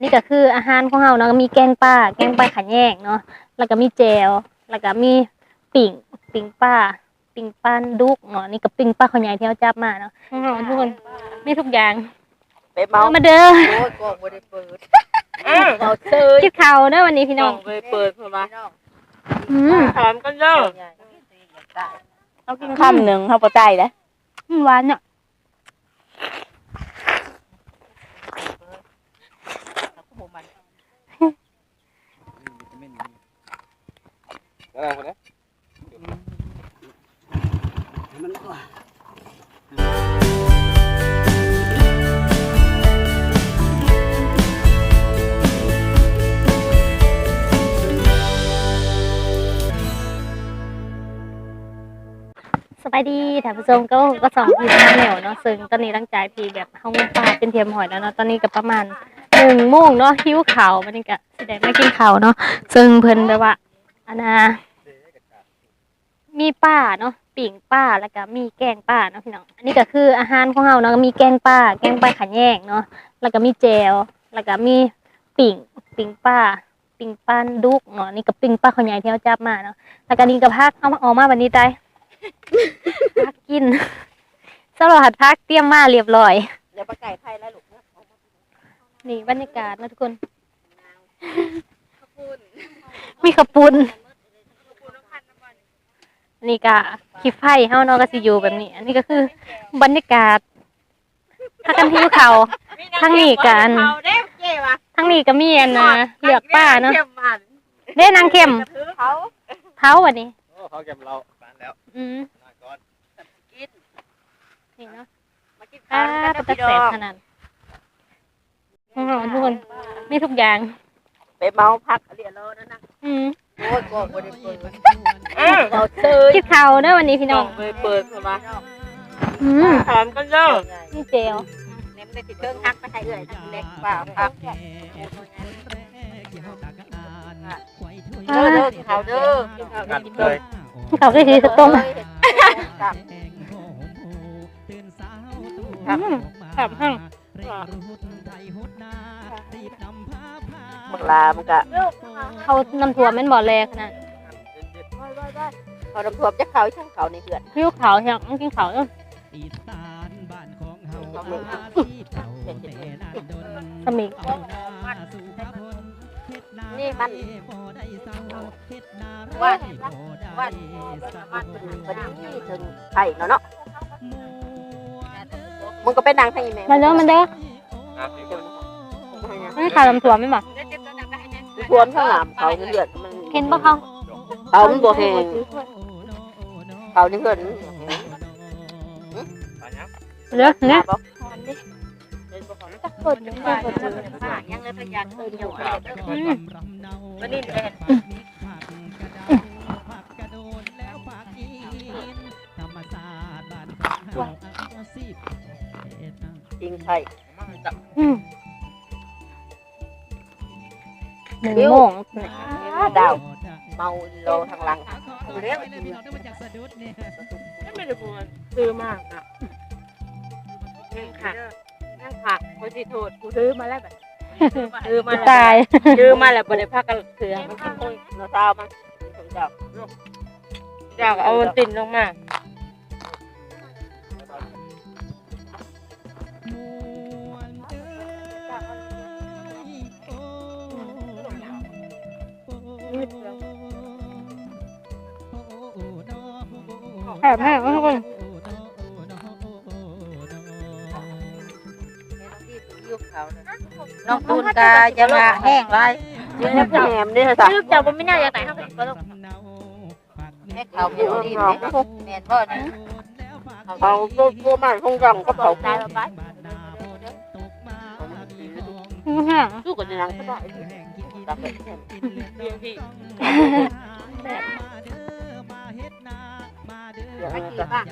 นี่ก็คืออาหารของเราเนาะมีแกงป่าแกงป่าขันแยกเนาะแล้วก็มีแจวแล้วก็มีปิ่งปิ่งป่าปิ่งป้านดุกเนาะนี่ก็ปิ่งป่าขาวใหญ่ที่เราจับมาเนาะของเราทุกคนมีทุกอย่างไปเมาเอามาเด้อโอ้ยกล้องบ่ได้เปิดเอาเซยคิดข่าวเด้อวันนี้พี่น้องบ่ได้เปิดเพิ่นว่าอืมถามกันเด้อเอากินคำหนึงเฮาบ่ตายเด้อหวานเนาะ อะไรคนนี้สบายดีท่านผู้ชมก็ก็สองทีมแนวเนาะซึ่งตอนนี้หลังจพีแบบห้องปลาเป็นเทียมหอยแล้วเนาะตอนนี้ก็ประมาณหนึ่งโมงเนาะหิวข่าวมันก็สิได้มากินข้าวเนาะซึ่งเพิ่นแบบว่าอันน่ะ มีป้าเนาะปิ่งป้าแล้วก็มีแกงป้าเนาะพี่น้อง อันนี้ก็คืออาหารของเราเนาะมีแกงป้า แกงป้าขันแยกเนาะแล้วก็มีแจวแล้วก็มีปิ่งปิ่งป้า ปิ่งป้านดุกเนาะนี่ก็ปิ่งป้าขาวใหญ่ที่เราจับมาเนาะแล้วก็นี่ก็พักเอามาออกมาวันนี้ได้พักกินสำหรับหัดพักเตรียมมาเรียบร้อยเดี๋ยวปลาไก่ไทยแล้วลูกนะนี่บรรยากาศนะทุกคน มีขาวปุน นี่ก็ขี้ไฟเฮาเนาะก็สิอยู่แบบนี้ อันนี้ก็คือบรรยากาศพักกันที่เขา ทั้งนี้กัน เอาเด้เจ้ว่ะทั้งนี้ก็มีอันนะเหลือกป้าเนาะเข้มมันเด้นางเข้มเขาเท้าวันนี้ โอ้เขาเก็บเราบ้านแล้วอืมมาก่อนกินนี่เนาะมากินอ่าข้าวกันเป็นนะตะพี่แสน้บองขนาดอื้อหือทุกคนมีทุกอย่าง ไปเมาพักเรียนรอนั่นนะอืม โอ้ยกล้องบ่ได้เปิดเอาเซยคิดข่าวเด้อวันนี้พี่น้องบ่ได้เปิดเพิ่นว่าอืมถามกันเด้อนี่เจลเน้นได้ติดเครื่องฮักไปให้เอื้อยเล็กเปล่าครับเด้อเด้อกินข้าวเด้อกินข้าวกัดกินเลเด้อยเขาก็คือต้มครับอืมแบบห้าง บักลามันก็เขานำถั่วแม่นบ่อแรขนาดเขาดำท่วมจะเขาช่างเขาในเหือนหิวเขาวเฮียงกินเขาวเด้ออีสานบ้านของเฮาเป็นจิตสมิงนี่มันว่าว่ามันพอดีถึงไข่เนาะเนาะมึงก็เป็นนางทางอีแม่มันเด้อมันเด้อน้ำสีคนไม่ข่าวลำถั่วไม่นบ่ ทวนข้างหลังเขาในเหือนมันเห็นปะเขาเขามันบ่แห้งเขาในเหือนปลาเนี้ยเด้อเนี่ยคนยังบ่ยังเลยพยานเอิ้นอยู่อืมวันนี้เลยธรรมศาสตร์บ้านของเฮาเอาสิจริงไข่ หนึ่งโมงดาวเมาโลทางหลังเรียกพี่น้องได้มาจากสะดุดเนี่ยไม่ได้พูดซื้อมากอะนั่งผักนั่งผักคนที่โทษกูซื้อมาแล้วแบบซื้อมาแล้วตายซื้อมาแล้วบ่ได้พักกันเถื่อมันกินคนเนาะเช้ามาผมจับจับเอามันติ่นลงมา แอบแม่ทุกคนน้องตูนกาจะมาแห้งไรยืนแหนมนี่ค่ะลูกเจ้าบ่ไม่น่าอยากไหนเขาก็ต้องแม่เขาเป็นดีไหมแม่นบ่นะเขาตัวตัวมันคงจังก็เขาตายแล้วไปสู้กันในหลังก็ได้ ตับแบบนี้เดี๋ยวให้กินบ้าง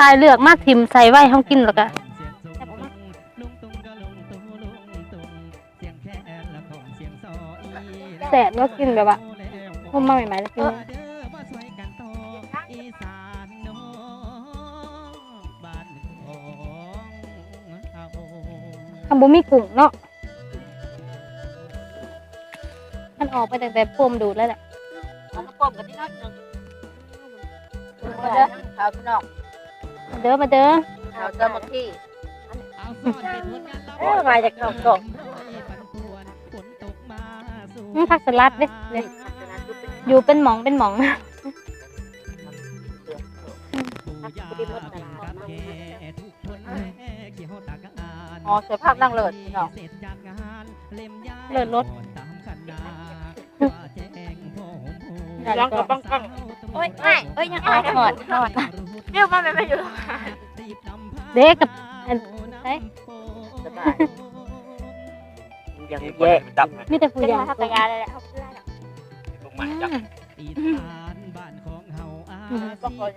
ตายเลือกมาทิมใส่ไว้ห้องกินแล้วก็แสบก็กินแบบว่าพุ่มมาใหม่ๆแล้วกิน บุมีกุ้งเนาะมันออกไปตั้งแต่พวมดูดแล้วแหละเอากระป๋อมกันที่น้อยนึงมาเด้อข้าวพี่น้องมาเด้อมาเด้อข้าวเจ้ามาที่เอาซ่อนเป็นผลงานลับเอ้ยมาจากข้าวกล่องปั่นป่วนฝนตกมาสู่อืมผักสลัดเด้เนี่ยอยู่เป็นหมองเป็นหมองปู่ย่าเป็นกับแก่ อ่านอ๋อเสือภาพนั่งเลิศพี่น้องเสร็จจากงานเล่มยาเลิศรถตามคันนาว่าแจ้งพ่อผมโหร้องกับปังปังโอ้ยไม่เอ้ยยังออกหอดหอดเรียกว่าไม่ไม่อยู่เด็กกับอันใช่สบายยังมีคนแย่ไปจับมีแต่ผู้ใหญ่ทักยาเลยแหละลงมาจับอีสานบ้านของเฮาอาสีเก่า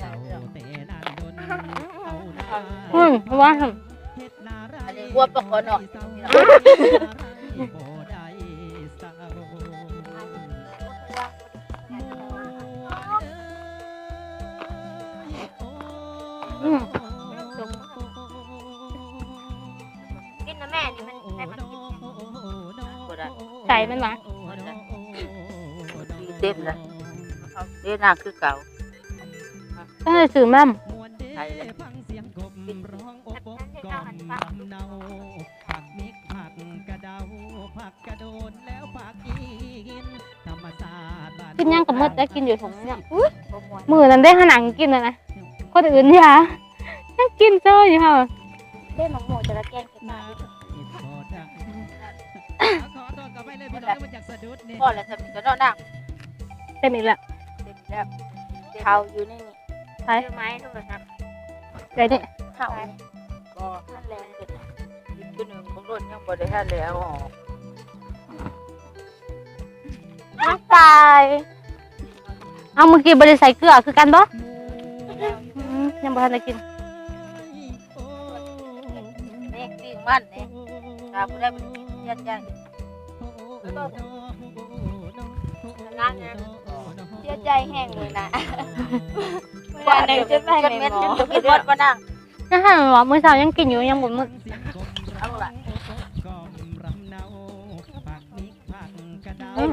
แต่นานดนเอาหน้าอืมเพราะว่าเฮ็ดนาัวัวปะคอหน่อยบ่ได้เศร้าอืมกินนะแม่นี่มันให้มันกินบ่ได้ไก่มันมาดีเต็มเลยเด้หน้าคือเก่าต้องเลยสื่อมั่มใช่เลย ฟังเสียงกบร้องอบอบกเนาผักมิกผักกระเดาผักกระโดนแล้วผักกินธรรมศาสตร์บ้านกินย่างกับมดได้กินอยู่ถุงเนี่ยบ่ม่วนมือนั้นได้ขนังกินนะนะคนอื่นย่ายังกินเจออยู่ค่ะได้หมกหมูจะละแกงเผ็ดนมาพอได้ขอตัวกลับไปเลยพี่น้องมาจากสะดุดนี่พ่อแล้วทำก็นอนนั่งเต็มอีกแล้วเต็มแล้วเขาอยู่นี่ใช่ใช่ไหมโทรศัพท์ไรเนี่ยเขา ก็นั่นแรงเกินอีกตัวหนึ่งของรถยังบ่ได้ให้แล้วอ๋อน้ำตายเอาเมื่อกี้บริใส่เกลือคือกันบ่อืมยังบ่ทันได้กินนี่ปิ้งมันเนี่ยตาบ่ได้เป็นยัดยัดเสียใจแห้งเลยนะว่าหนึ่งจะไปไหนหมอกินรถมานั่ง นะฮะหมอมื้อเช้ายังกินอยู่ยังบ่มื้อเอาล่ะอืม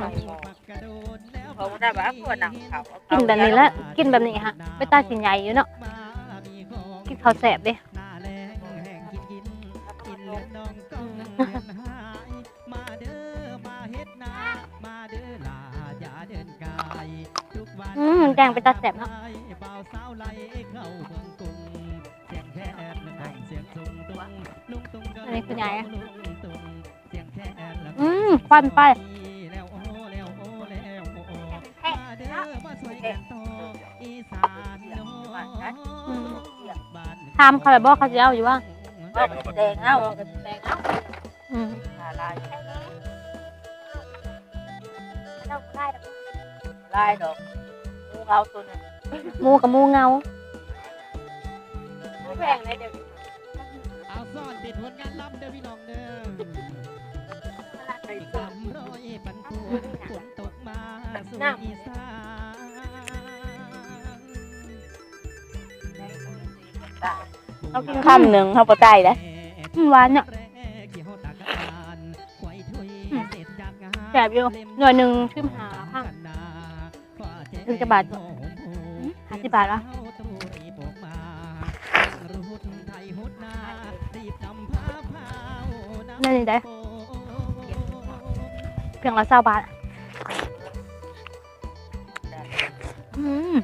เขาได้บ่เอาคนนั่งเขากินแบบนี้แหละกินแบบนี้ฮะไปตาสินใหญ่อยู่เนาะกินข้าวแสบดิอดน้องก้องเลือดหายมาเด้อมาเฮ็นามาเด้อลาอย่าเดินกายทุกวันอืมแกงไปตาแสบเนาะ นี้คุณยายอืมควันไปแล้วโอ้แล้วโอ้แล้วโอ้มาเด้อมาสวยกันต่ออีสเย้านถามเขาแบบบอกเขาจะเอาอยู่ว่าแดงเอาแดงเอาอืมลายเราได้ลายดอกงูเอาตัวนึงมูกับมูเงาแพงเลยเดี๋ยว ผลงานล้ำเด้อพี่น้องเด้ออีกสามร้อยปันปวนฝนตกมาสู่อีสานเอากินคำหนึ่งเขาบ่ได้นะอืมหวานเนี่ยแสบอยู่หน่วยหนึ่งขึ้นหาพังถึงจะบาทหาสิบบาทวะ นั่นนี่ได้เพียงละเศร้าบาทอืม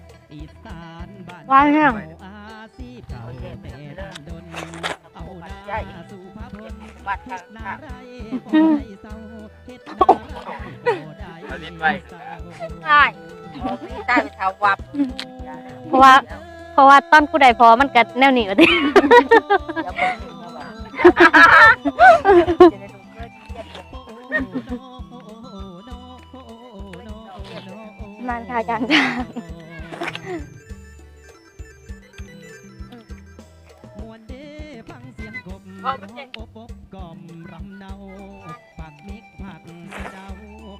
หวานแห้งวัดทางทางอืมเอาลิ้นไว้ง่ายเอาพี่ใต้ไปเท้าวับเพราะว่า เพราะว่าตอนผู้ใดพอมันกัดแนวหนีวะดิอย่าบอกถึงนะว่าจะได้ดูเพื่อ นที่เจ็บมันค่ะจางจางมวนเด้ฟังเสียงกบร้องอบอบกล่อมรำเนาผักมิกผักกระเดา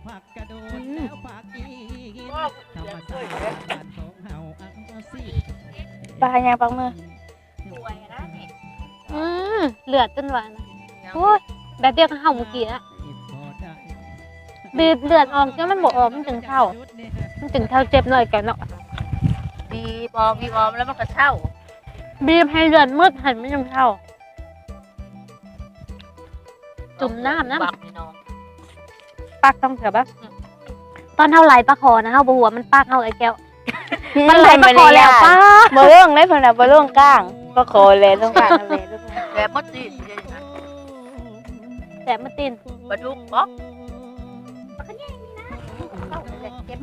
ผักกระโดนแล้วผักอีกินธรรมชาติบ้านของเฮาอาสิปลายังปังมือสวยนะนี่อืม เหลือดจนหวานนะโอ้ยแบบเดียวกับเฮาเมื่อกี้อะบีบเลือดออกจนมันบ่ออกมันจึงเท่า มันจึงเท่าเจ็บหน่อยกันเนาะบีบอมบีบอมแล้วมันก็เช่า บีบให้เลือดมืดหันมันจึงเท่า จุ่มน้ำนะบักนี่น้องปักต้องเถอะปะตอนเท่าไหลปลาคอนะเฮาบ่ฮู้ว่ามันปักเฮาไอ้แก้วมัมันนไหไหลลปไปลาคอแล้แล้ววป้าบ่เรื่องเลยเพิ่นน่ะบ่เรื่องกลางก็ขอเลยต้องกลางนั่น แหละลูกนะแบบมดจีนแต่มาตีนปลาดุกบ๊อก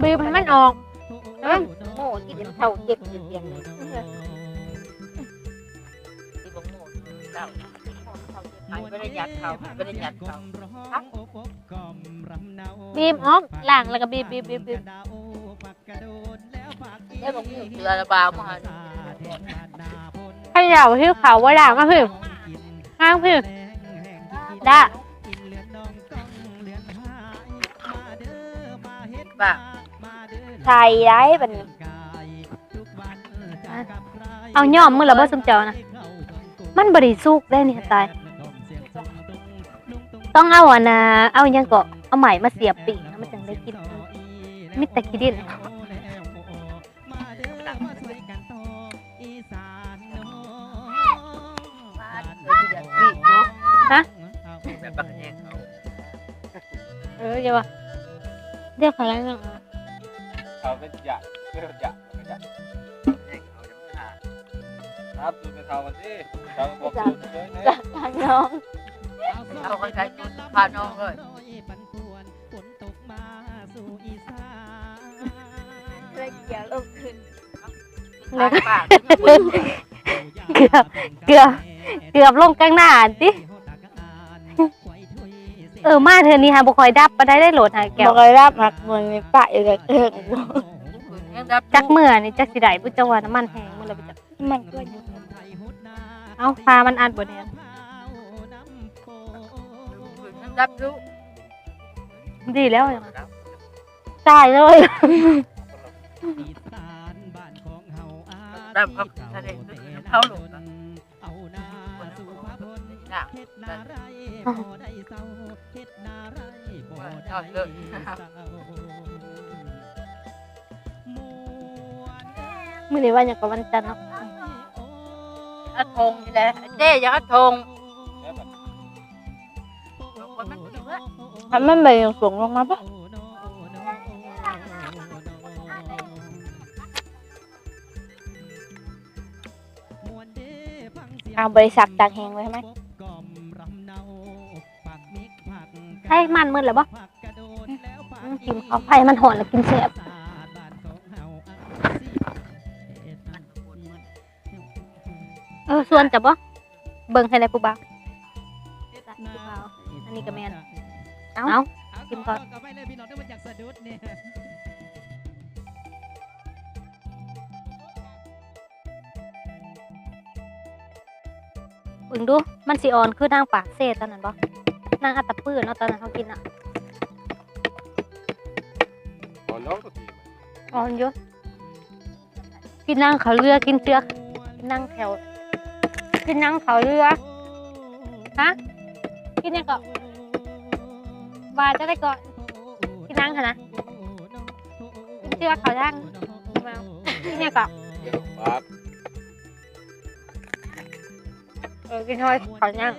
บีบให้มันออกเอ้ยโม่กินเท่าเจ็บเสียงเลยที่บอกโม่เท่าไม่ได้ยัดเขาไม่ได้ยัดเขาบีบออกล้างแล้วก็บีบบีบบีบบีบได้บอกมือเสือระบาวมาให้เหล่าที่เขาว่าล้างมาพี่ ข้างพี่ได้บ้าไทยได้บัดนี้เอาย่อมมือละบ่สมเจ้านะมันบริสุกได้นี่ตาย ต้องเอาอันน่ะเอาหยังก็เอาไหมมาเสียบปีกนะมันจึงได้กินมิตรแต่ขี้ดิน แบบบักแงเขาเออเดี๋ยวว่าเดี๋ยวขอแล้วนึงเขาเป็นจะเพื่อจะจะแยงเขาจะขาครับดูไปเขามันสิเขาบอกดูเลยเนี่ยทางน้องเขาก็ใช้จุดพาน้องเลยเลยเกี่ยวลูกขึ้นปาก เกือบ เกือบ เกือบลงกลางหน้าอันติ เออมาเธอนี่ฮะบ่ค่อยดับบ่ได้ได้โหลดหาแก้บ่วเคยรับหักมึงนี่ปะอยู่กับเอิงบ่ยังดับจักเมื่อนี่จักสิได้บ่จังว่าน้ำมันแห้งมื้อละบ่จักมันก็อยู่เอาพามันอัดบ่เนี่ยยังดับรู้ดีแล้วจังตายเลยดับเขาทะเลเขาหลง นะชอบเลยมื้อนี้ว่าหยังก็วันจันทร์เนาะอัดทงนี่แหละเจ๊ยังอัดทงคนมันถึงแล้วถ้ามันไปยังสูงลงมาปะเอาบริษัทตากแหงไว้ไหม ให้มันมืดแล้วบ่อืมกินข้าวไผมันหอนแล้วกินแซ่บเออส่วนจะบ่เบิ่งให้ได้ผู้บ่าวผู้บ่าอันนี้ก็แม่นเอ้ากินก่อนเบิ่งดู มันสิอ่อนคือนางปากเซตอนนั้นบ่ นางอัตตปื้อเนาะตอนนั้นเขากินอะอ๋อน้องก็ตีอ่อนอยู่กินนางเขาเรือกินเชือกกินนางแถว กินนางเขาเรือฮะกินเนี่ยงก็บาจะได้ก่อนกินนางค่ะนะกินเชือกเขาย่างมากินเนี่ยงก็ครับเออกินห้อยเขาย่าง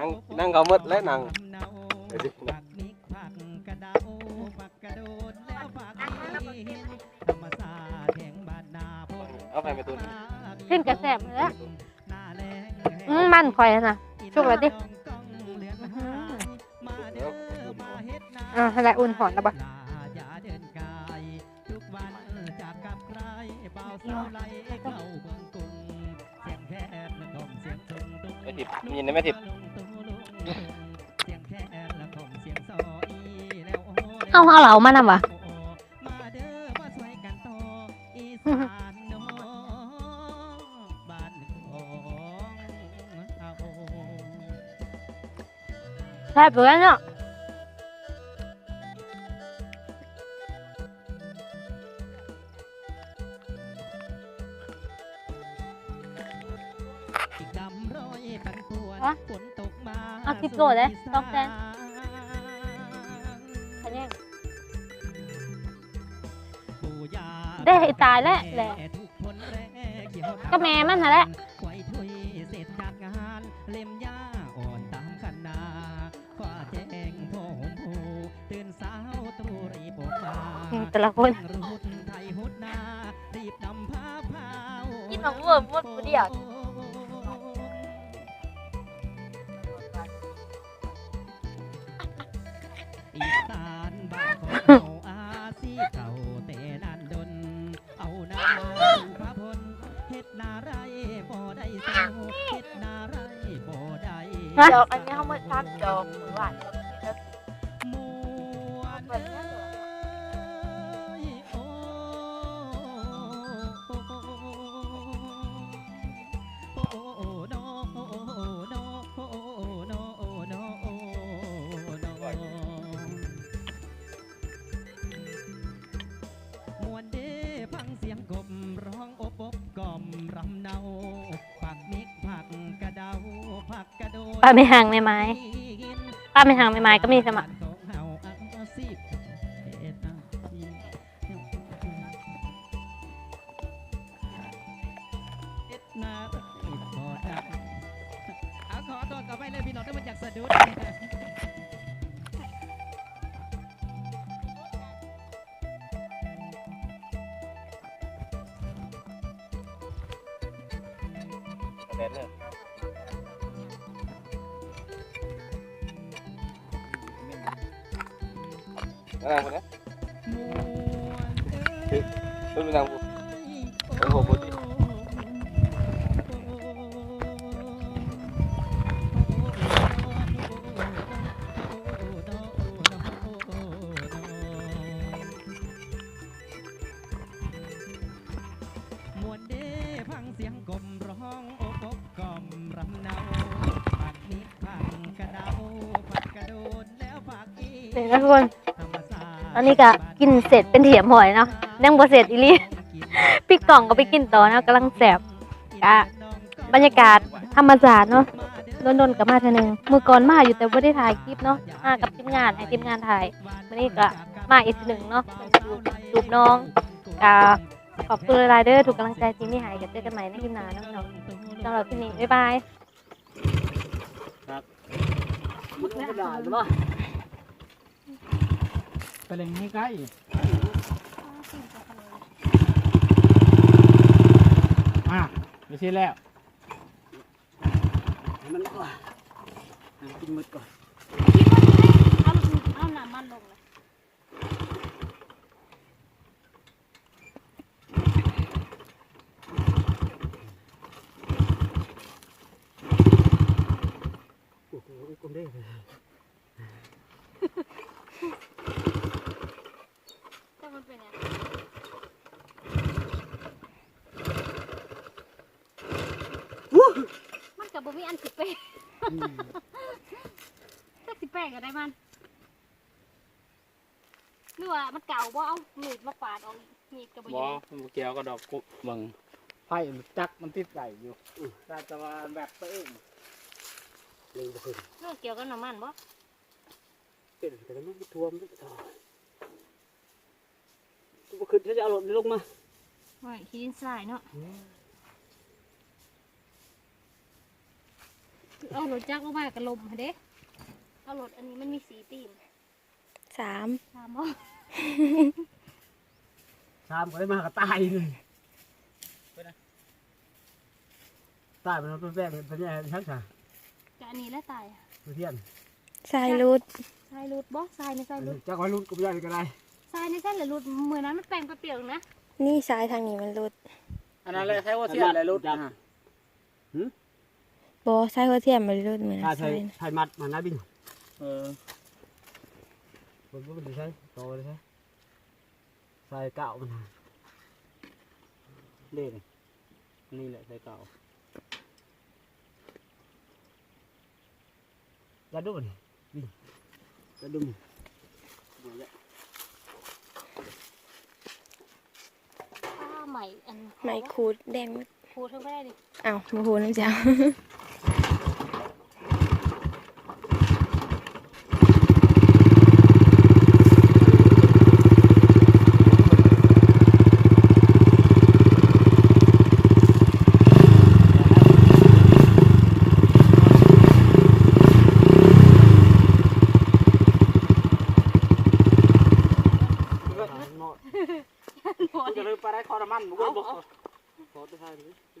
นั่งนั่งเขาหมดแล้วนั่งเดี๋ยวดิเอาไปไปตัวนี้ขึ้นกระแสบเลยอืมมันคอยนะชุกแล้วดิอ่าอะไรอุ่นหอนแล้วปะไม่ติดมียินได้ไม่ติด เอาเอาเหลามานำวะแซ่บเลยเนาะอีกดำร้อยปันป่วนฮะฝนตกเอาคลิปโหลดเลยต้องแซน ให้ตายแล้วแหละก็แม่มันน่ะแหละไว้ถ้วยเสร็จจากงานเล่มย่า ฮะด ป้าไม่ห่างไม่ไม้ป้าไม่ห่างไม่ไม้ก็มีสมัครเอาขอตัวกลับไปเลยพี่น้องได้มาจากสะดุดแดนเลย นั่งคนนี้ขึ้นไปนั่งกูเออโหบุญดิมวนเด้ฟังเสียงกลมร้องโอบอบกล่อมรำเนาผักนิดผักกระเดาผักกระโดดแล้วผักอีเดี๋ยวนะทุกคนธรรมศาส ตอนนี้ก็กินเสร็จเป็นเถียมหอยเนาะยังบ่เสร็จอีหลีพี่กล่องก็ไปกินต่อนะกำลังแสบอะบรรยากาศธรรมศาสตร์เนาะโดนๆกับมาเทอหนึงมือก่อนมาอยู่แต่ไม่ได้ถ่ายคลิปเนาะมากับทีมงานให้ทีมงานถ่ายวันนี้ก็มาอีกทีหนึ่งเนาะดูดูน้องก็ขอบคุณหลายเด้อถูกกำลังใจที่นี่หายกันเจอกันใหม่ในคลิปหน้าเนาะพี่น้องสำหรับที่นี้บ๊ายบายไปเล่นให้ใกล้ อะไม่ใช่แล้วมันก่อนกินมืดก่อนเอาเอาน้ำมันลงเลยโอ้โหกลมเด้งแต่ มันเป็นไงมันกับบ่มีอันสิเป้ถ้าสิเป้ก็ได้มันหรือว่ามันเก่าบ่เอาหนีบมาปาดเอาหนีบกับบ่บออยู่เกี่ยวกับดอกกุบังไฟมันจักมันติดไหลอยู่แต่จะว่าแบบตัวเองเลยบ่ขึ้นเรื่องเกี่ยวกับน้ำมันบ่เป็นแต่มันไม่ท่วมไม่ต่อ บ่ขึ้นถ้าจะเอารถลงมาว่าขี้ดินทรายเนาะเอารถจักรออกมากับลมคันเด้เอารถอันนี้มันมีสีตีนสามถามบ่ตามก็ได้มาก็ตายเลยตายมันเป็นแป้งเป็นแย่ทั้งค่ะกะอันนี้แล้วตายอะเทียนสายรูดทรายรูดบ่ทรายในทรายรูดจักไว้รุ่นก็ไม่ได้ก็ได้ ทรายในเส้นหรือรูดมือนั้นมันแปลงไปเปลี่ยนนะนี่สายทางนี้มันรูดอันนั้นเลยใช้ว่าเทียนอะไรรุ่นบอสายหัวเทียมมันรูดเหมือนถ้าใช้สายใช้มัดมันนะบินเออผมก็ไม่ได้ใช้โตเลยใช่ใส่เก่ามันเด่นนี่แหละใส่เก่าอย่าดูนี่บินอย่าดูนี่ป้า ใหม่อันไม้คูดแดง ครูเธอไม่ได้ดิอ้าวมาพูดน้ำเจ้า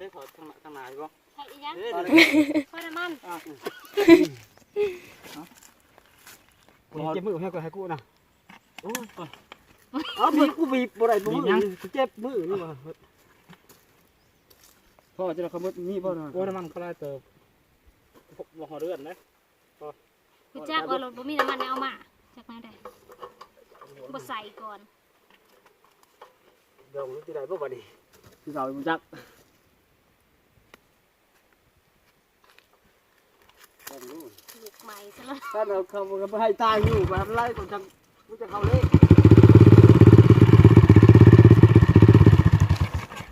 เล่นถอดทางทางไหนบ่ ใช่อีหยัง เอ้ย ค่อยน้ำมันเจ็บมือให้กูให้กูนะโอ้ยอ๋อบีบกูบีบบ่ได้บ่มือเจ็บมือนี่ว่ะพ่อจะเราขมดนี่พ่อนะโอ้น้ำมันก็ได้เติบบ่หอเลือดนะกูจักว่ารถบ่มีน้ำมันเอามาจากมาได้บ่ใส่ก่อนเดี๋ยวที่ไหนบ่บัดนี้ที่เราบ่จัก ลูกใหม่ซะแล้วถ้าเราเขาบ่ให้ตายอยู่แบบไรก็จังกูจะเข้าเลย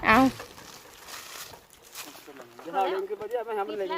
เอาจะเข้าเลยคือบ่ได้ไม่ทำมันเลย